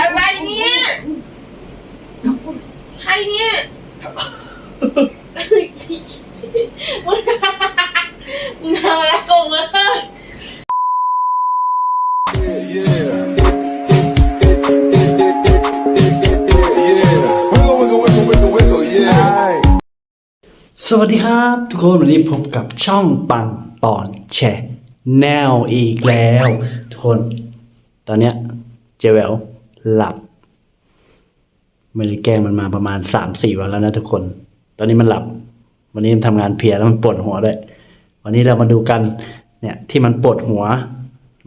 อะไรเนี่ยใครเนี่ยมึงมึงทำอะไรกูมึง Wiggle, wiggle, wiggle, wiggle, wiggle, yeah. สวัสดีครับทุกคนวันนี้พบกับช่องปังปอนแชร์แนวอีกแล้ว ทุกคน ตอนเนี้ย เจเวลหลับ ไม่ได้แกล้งมันมาประมาณสามสี่วันแล้วนะทุกคน ตอนนี้มันหลับ วันนี้มันทำงานเพลียแล้วมันปวดหัวด้วย วันนี้เรามาดูกันเนี่ยที่มันปวดหัว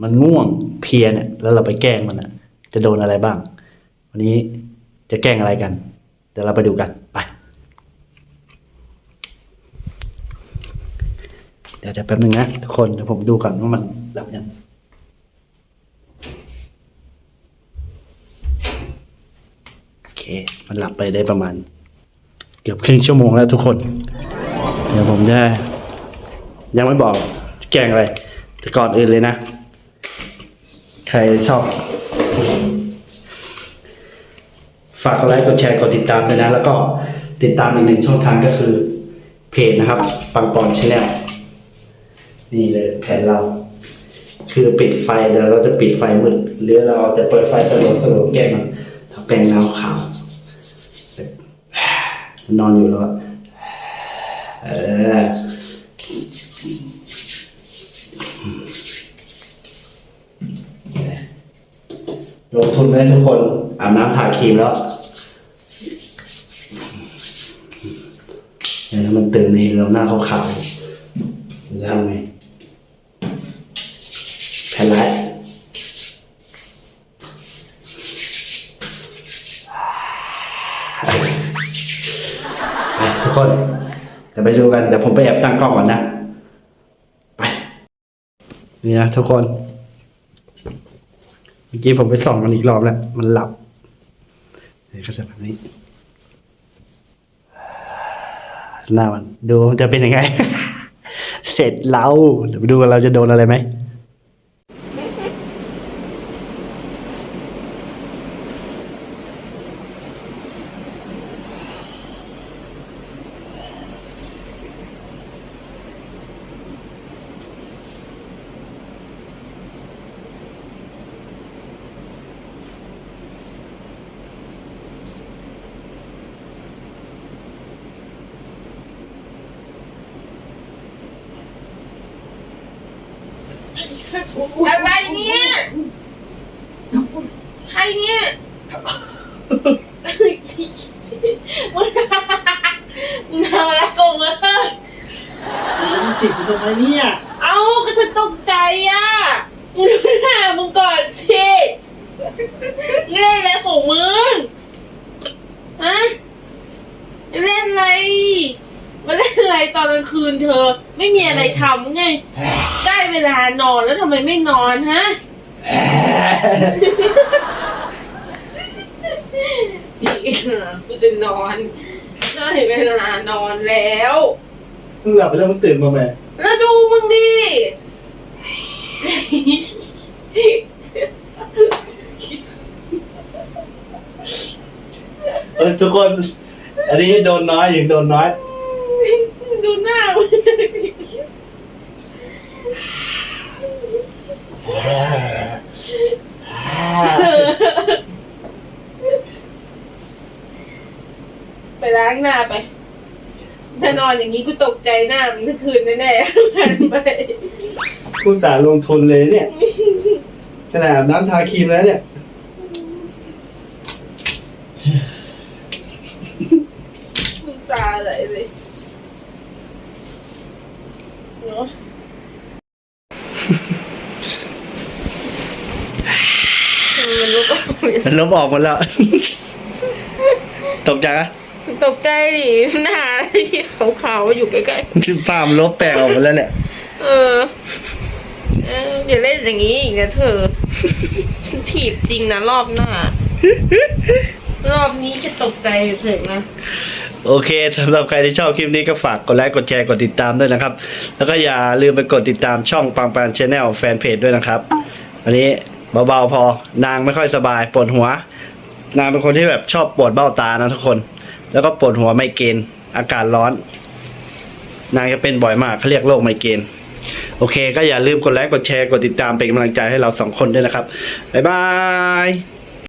มันง่วงเพลียเนี่ย แล้วเราไปแกล้งมันอะ จะโดนอะไรบ้าง วันนี้จะแกล้งอะไรกัน เดี๋ยวเราไปดูกันไปเดี๋ยวเดี๋ยวแป๊บนึงนะทุกคนเดี๋ยวผมดูก่อนว่ามันหลับยังโอ เค มันหลับไปได้ประมาณ เกือบครึ่งชั่วโมงแล้วทุกคน เดี๋ยวผมจะยังไม่บอกแกงอะไร แต่ก่อนอื่นเลยนะ ใครชอบ ฝากกดไลค์กดแชร์กดติดตามด้วยนะ แล้วก็ติดตามอีกหนึ่งช่องทางก็คือเพจนะครับ ปังปอนชแนลนี่เลยแผนเรา คือปิดไฟเดี๋ยวเราจะปิดไฟมืดหรือเราจะเปิดไฟสลัวสลัวแกล้งมันทำแปลงเงาขาว นอนอยู่แล้วเออลงทุนไหมทุกคนอาบน้ำทาครีมแล้วเนี่ยถ้ามันตื่นนี่เราหน้าขาวๆจะทำไง คน เดี๋ยวไปดูกันเดี๋ยวผมไปแอบตั้งกล้องก่อนนะ ไป นี่นะทุกคน เมื่อกี้ผมไปส่องมันอีกรอบแล้ว มันหลับเดี๋ยวก็จะแบบนี้ หน้ามัน ดูมันจะเป็นยังไง เสร็จเราเดี๋ยวไปดูกันเราจะโดนอะไรไหม อะไรเนี่ย ใครเนี่ยมึงมึงทำอะไรกูมึงติดอยู่ตรงไหนเนี่ยเอ้าก็ฉันตกใจอะ มึงดูหน้ามึงก่อนสิมึงเล่นอะไรของมึงฮะเล่นอะไรมาเล่นอะไรตอนกลางคืนเธอ ไม่มีอะไรทำไงได้ เวลานอนแล้วทำไมไม่นอนฮะกูจะนอนได้เวลานอนแล้ว มึงหลับไปแล้วมึงตื่นมาไหมแล้วดูมึงดิ เออทุกคน อันนี้โดนน้อยอย่างโดนน้อย ดูหน้ามึงไปล้าง หน้าไป ถ้านอนอย่างนี้กูตกใจหน้ามึงทั้งคืนแน่ๆฉันไปกูสาห์ลงทุนเลยเนี่ย ขนาดอาบน้ำทาครีมแล้วเนี่ย มึงตาไหลเลยเนาะมันลุกออกเลย มันลบออกหมดแล้ว ตกใจอะ ตกใจดิหน้าที่ขาวๆอยู่ใกล้ป้ามนลบแปลงออกหมดแล้วเนี่ย ๆเออเอออย่าเล่นอย่างนี้อีกนะเธอฉันถีบจริงนะรอบหน้า รอบนี้จะตกใจเฉยๆนะ โอเคสำหรับใครที่ชอบคลิปนี้ก็ฝากกดไลค์ กดแชร์ กดติดตามด้วยนะครับ แล้วก็อย่าลืมไปกดติดตามช่องปังปังชาแนลแฟนเพจด้วยนะครับ วันนี้เบาๆพอนางไม่ค่อยสบายปวดหัว นางเป็นคนที่แบบชอบปวดเบ้าตานะทุกคน แล้วก็ปวดหัวไมเกรนอากาศร้อน นางจะเป็นบ่อยมากเขาเรียกโรคไมเกรนโอเค ก็อย่าลืมกดไลค์กดแชร์กดติดตามเป็นกำลังใจให้เราสองคนด้วยนะครับบ๊ายบาย